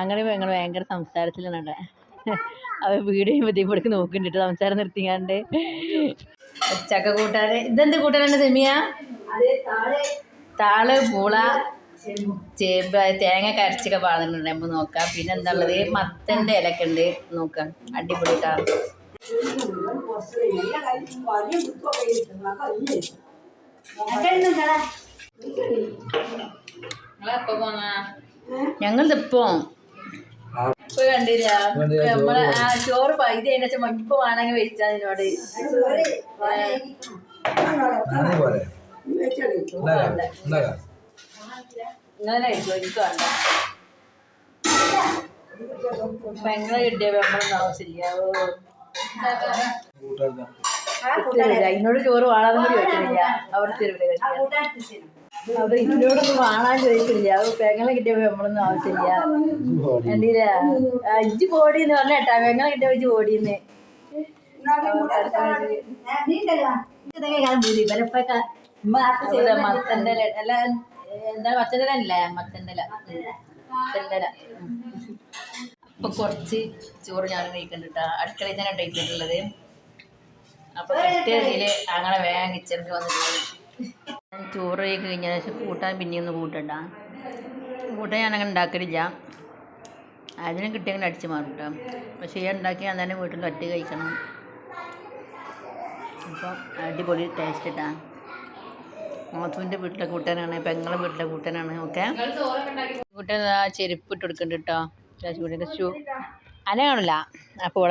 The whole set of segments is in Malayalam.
അങ്ങനെ ഞങ്ങൾ ഭയങ്കര സംസാരത്തിലാണ് അവ കഴിയുമ്പോൾ ഇവിടേക്ക് നോക്കുന്നുണ്ട് സംസാരം നിർത്തിക്കാണ്ട് ചക്ക കൂട്ടാതെ ഇതെന്ത് കൂട്ടാനാണ് സെമിയ? താൾ പൂള ചേമ്പ് തേങ്ങ കരച്ചൊക്കെ പാടുന്നുണ്ട്. നമ്മൾ നോക്കാം. പിന്നെ എന്താ ഉള്ളത് മത്തന്റെ ഇലക്കെ ഉണ്ട്. നോക്കാം. അടിപൊളിട്ടാ ഞങ്ങൾ ഇപ്പോ കണ്ടില്ല? നമ്മളെ ആ ചോറ് പൈത കഴിഞ്ഞാൽ മഞ്ഞിപ്പോ വേണമെങ്കിൽ വെച്ചാൽ നിന്നോട് ഞാനേ പോലെ ഉണ്ടാകാം ഉണ്ടാകാം ഇങ്ങനെ കഴിച്ചോ. എനിക്ക് വേണ്ട. പെങ്ങളെ കിട്ടിയപ്പോ നമ്മളൊന്നും ആവശ്യമില്ല ഇല്ല, എന്നോട് ചോറ് വാണാന്ന് കൂടി വെക്കുന്നില്ല അവിടെ തരുവില്ല അവർ എന്നോടൊന്നും വാണാൻ ചോദിക്കില്ല. പെങ്ങളെ കിട്ടിയപ്പോ നമ്മളൊന്നും ആവശ്യമില്ല. കണ്ടില്ല? അഞ്ച് കോടി പറഞ്ഞേട്ടാ പറഞ്ഞ കേട്ടാ. പെങ്ങളെ കിട്ടിയ അഞ്ച് കോടിന്ന് മത്തന്റെ അല്ല എന്താ മത്തന്റെ ഇല അല്ലേ? മത്തന്റെ ഇല മത്തന്റെ ഇല അപ്പൊ കുറച്ച് ചോറ് ഞാൻ കഴിക്കുന്നുണ്ട് കേട്ടോ. അടുക്കളയിൽ തന്നെ അപ്പൊ അങ്ങനെ വേഗം കിച്ചണിൽ വന്നിട്ടുണ്ട് ചോറ് കഴിച്ച് കഴിഞ്ഞാൽ ശേഷം കൂട്ടാൻ പിന്നെ ഒന്ന് കൂട്ടണ്ട. കൂട്ടാൻ ഞാൻ അങ്ങനെ ഉണ്ടാക്കലില്ല. അതിന് കിട്ടിയെങ്കിൽ അടിച്ച് മാറും കേട്ടോ പക്ഷേ ഞാൻ ഉണ്ടാക്കി ഞാൻ തന്നെ വീട്ടിൽ ഒറ്റ കഴിക്കണം. അപ്പം അടിപൊളി ടേസ്റ്റ് ഇട്ടാ മോത്തുവിന്റെ വീട്ടിലെ കൂട്ടാനാണ് പെങ്ങളെ വീട്ടിലെ കൂട്ടാനാണ് ഓക്കെ? കൂട്ടാൻ ആ ചെരുപ്പ് ഇട്ട് കൊടുക്കുന്നുണ്ട് കേട്ടോ ഷൂ. അന കാണില്ല അപ്പോൾ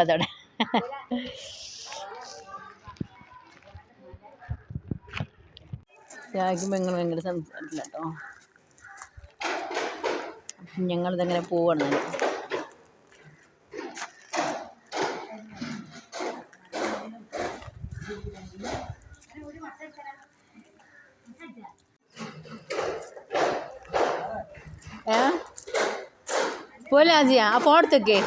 അവിടെ ഇങ്ങനെ ഭയങ്കര സംസാരിക്കില്ല കേട്ടോ ഞങ്ങളിതങ്ങനെ പോവാണ്? ഏ? പോലെ ആ ഫോൺ എടുത്തേക്കേ